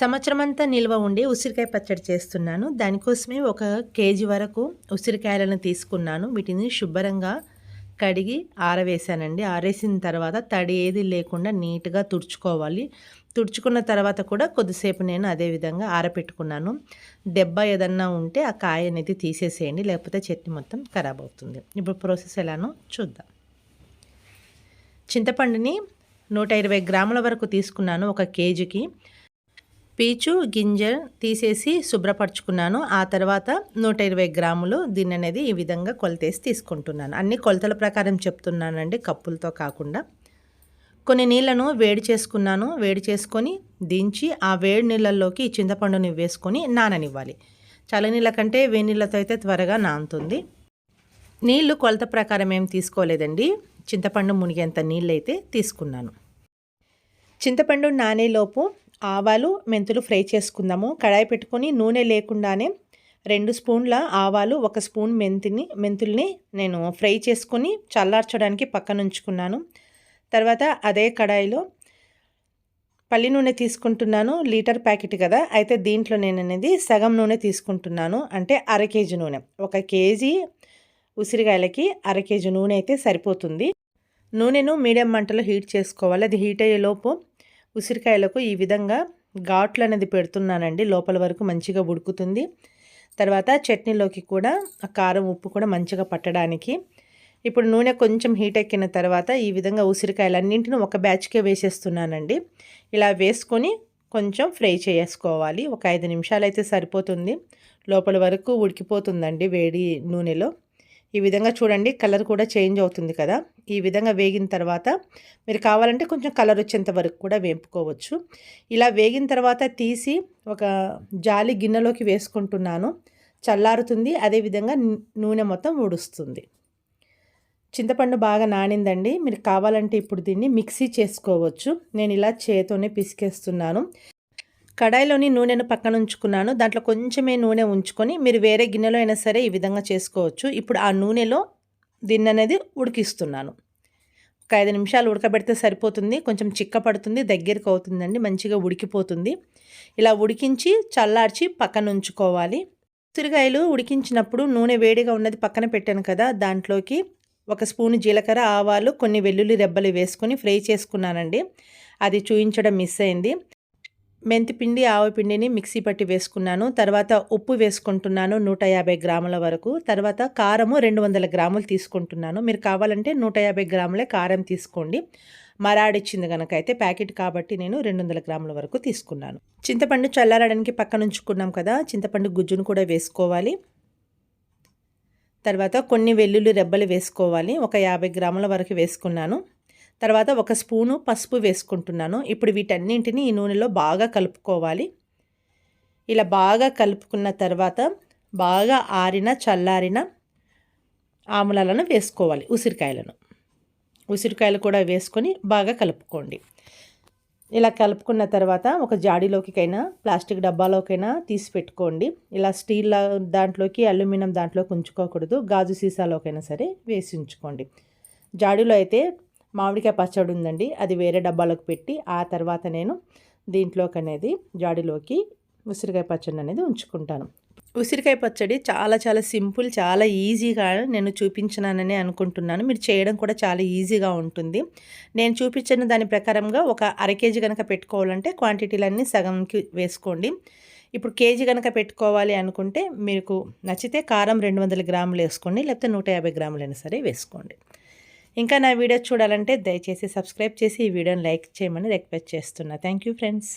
సంవత్సరమంతా నిల్వ ఉండి ఉసిరికాయ పచ్చడి చేస్తున్నాను. దానికోసమే ఒక కేజీ వరకు ఉసిరికాయలను తీసుకున్నాను. వీటిని శుభ్రంగా కడిగి ఆరవేశానండి. ఆరేసిన తర్వాత తడి ఏది లేకుండా నీట్గా తుడుచుకోవాలి. తుడుచుకున్న తర్వాత కూడా కొద్దిసేపు నేను అదే విధంగా ఆరపెట్టుకున్నాను. దెబ్బ ఏదన్నా ఉంటే ఆ కాయ అనేది తీసేసేయండి. లేకపోతే చట్నీ మొత్తం ఖరాబ్ అవుతుంది. ఇప్పుడు ప్రాసెస్ ఎలానో చూద్దాం. చింతపండుని నూట ఇరవై గ్రాముల వరకు తీసుకున్నాను. ఒక కేజీకి పీచు గింజ తీసేసి శుభ్రపరచుకున్నాను. ఆ తర్వాత నూట ఇరవై గ్రాములు దీన్ని అనేది ఈ విధంగా కొలతేసి తీసుకుంటున్నాను. అన్ని కొలతల ప్రకారం చెప్తున్నానండి కప్పులతో కాకుండా. కొన్ని నీళ్ళను వేడి చేసుకున్నాను. వేడి చేసుకొని దించి ఆ వేడి నీళ్ళల్లోకి చింతపండుని వేసుకొని నాననివ్వాలి. చల్ల నీళ్ళ కంటే వేడి నీళ్ళతో అయితే త్వరగా నానుతుంది. నీళ్ళు కొలత ప్రకారం ఏం తీసుకోలేదండి. చింతపండు మునిగేంత నీళ్ళు అయితే తీసుకున్నాను. చింతపండు నానేలోపు ఆవాలు మెంతులు ఫ్రై చేసుకుందాము. కడాయి పెట్టుకొని నూనె లేకుండానే రెండు స్పూన్ల ఆవాలు ఒక స్పూన్ మెంతిని మెంతుల్ని నేను ఫ్రై చేసుకొని చల్లార్చడానికి పక్కన ఉంచుకున్నాను. తర్వాత అదే కడాయిలో పల్లి నూనె తీసుకుంటున్నాను లీటర్ ప్యాకెట్ కదా. అయితే దీంట్లో నేను అనేది సగం నూనె తీసుకుంటున్నాను. అంటే అర కేజీ నూనె. ఒక కేజీ ఉసిరికాయలకి అర కేజీ నూనె అయితే సరిపోతుంది. నూనెను మీడియం మంటలో హీట్ చేసుకోవాలి. అది హీట్ అయ్యేలోపు ఉసిరికాయలకు ఈ విధంగా ఘాట్లు అనేది పెడుతున్నానండి. లోపల వరకు మంచిగా ఉడుకుతుంది. తర్వాత చట్నీలోకి కూడా ఆ కారం ఉప్పు కూడా మంచిగా పట్టడానికి. ఇప్పుడు నూనె కొంచెం హీట్ ఎక్కిన తర్వాత ఈ విధంగా ఉసిరికాయలన్నింటిని ఒక బ్యాచ్కే వేసేస్తున్నానండి. ఇలా వేసుకొని కొంచెం ఫ్రై చేసుకోవాలి. ఒక ఐదు నిమిషాలు అయితే సరిపోతుంది. లోపల వరకు ఉడికిపోతుందండి వేడి నూనెలో. ఈ విధంగా చూడండి కలర్ కూడా చేంజ్ అవుతుంది కదా. ఈ విధంగా వేగిన తర్వాత మీరు కావాలంటే కొంచెం కలర్ వచ్చేంత వరకు కూడా వేపుకోవచ్చు. ఇలా వేగిన తర్వాత తీసి ఒక జాలి గిన్నెలోకి వేసుకుంటున్నాను. చల్లారుతుంది అదేవిధంగా నూనె మొత్తం ఉడుస్తుంది చింతపండు బాగా నానిందండి. మీరు కావాలంటే ఇప్పుడు దీన్ని మిక్సీ చేసుకోవచ్చు. నేను ఇలా చేతోనే పిసికేస్తున్నాను. కడాయిలోని నూనెను పక్కన ఉంచుకున్నాను. దాంట్లో కొంచెమే నూనె ఉంచుకొని మీరు వేరే గిన్నెలో అయినా సరే ఈ విధంగా చేసుకోవచ్చు. ఇప్పుడు ఆ నూనెలో దీన్ని అనేది ఉడికిస్తున్నాను. ఒక ఐదు నిమిషాలు ఉడకబెడితే సరిపోతుంది. కొంచెం చిక్క పడుతుంది దగ్గరికి అవుతుందండి మంచిగా ఉడికిపోతుంది. ఇలా ఉడికించి చల్లార్చి పక్కన ఉంచుకోవాలి. ఉసిరికాయలు ఉడికించినప్పుడు నూనె వేడిగా ఉన్నది పక్కన పెట్టాను కదా దాంట్లోకి ఒక స్పూన్ జీలకర్ర ఆవాలు కొన్ని వెల్లుల్లి రెబ్బలు వేసుకొని ఫ్రై చేసుకున్నానండి. అది చూయించడం మిస్ అయింది. మెంతిపిండి ఆవపిండిని మిక్సీ పట్టి వేసుకున్నాను. తర్వాత ఉప్పు వేసుకుంటున్నాను నూట యాభై గ్రాముల వరకు. తర్వాత కారము రెండు వందల గ్రాములు తీసుకుంటున్నాను. మీరు కావాలంటే నూట యాభై గ్రాములే కారం తీసుకోండి. మరాడిచ్చింది కనుక అయితే ప్యాకెట్ కాబట్టి నేను రెండు వందల గ్రాముల వరకు తీసుకున్నాను. చింతపండు చల్లారడానికి పక్కన ఉంచుకున్నాం కదా చింతపండు గుజ్జును కూడా వేసుకోవాలి. తర్వాత కొన్ని వెల్లుల్లి రెబ్బలు వేసుకోవాలి. ఒక యాభై గ్రాముల వరకు వేసుకున్నాను. తర్వాత ఒక స్పూను పసుపు వేసుకుంటున్నాను. ఇప్పుడు వీటన్నింటిని ఈ నూనెలో బాగా కలుపుకోవాలి. ఇలా బాగా కలుపుకున్న తర్వాత బాగా ఆరిన చల్లారిన ఆములాలను వేసుకోవాలి ఉసిరికాయలను. ఉసిరికాయలు కూడా వేసుకొని బాగా కలుపుకోండి. ఇలా కలుపుకున్న తర్వాత ఒక జాడీలోకికైనా ప్లాస్టిక్ డబ్బాలోకైనా తీసి పెట్టుకోండి. ఇలా స్టీల్ దాంట్లోకి అల్యూమినియం దాంట్లోకి ఉంచుకోకూడదు. గాజు సీసాలోకైనా సరే వేసి ఉంచుకోండి. జాడీలో అయితే మామిడికాయ పచ్చడి ఉందండి. అది వేరే డబ్బాలోకి పెట్టి ఆ తర్వాత నేను దీంట్లోకి అనేది జాడిలోకి ఉసిరికాయ పచ్చడి అనేది ఉంచుకుంటాను. ఉసిరికాయ పచ్చడి చాలా చాలా సింపుల్ చాలా ఈజీగా నేను చూపించినానని అనుకుంటున్నాను. మీరు చేయడం కూడా చాలా ఈజీగా ఉంటుంది. నేను చూపించిన దాని ప్రకారంగా ఒక అర కేజీ కనుక పెట్టుకోవాలంటే క్వాంటిటీలన్నీ సగంకి వేసుకోండి. ఇప్పుడు కేజీ కనుక పెట్టుకోవాలి అనుకుంటే మీకు నచ్చితే కారం రెండు వందల గ్రాములు వేసుకోండి లేకపోతే నూట యాభై గ్రాములైనా సరే వేసుకోండి. ఇంకా నా వీడియోస్ చూడాలంటే దయచేసి సబ్స్క్రైబ్ చేసి ఈ వీడియోని లైక్ చేయమని రిక్వెస్ట్ చేస్తున్నా. Thank you friends.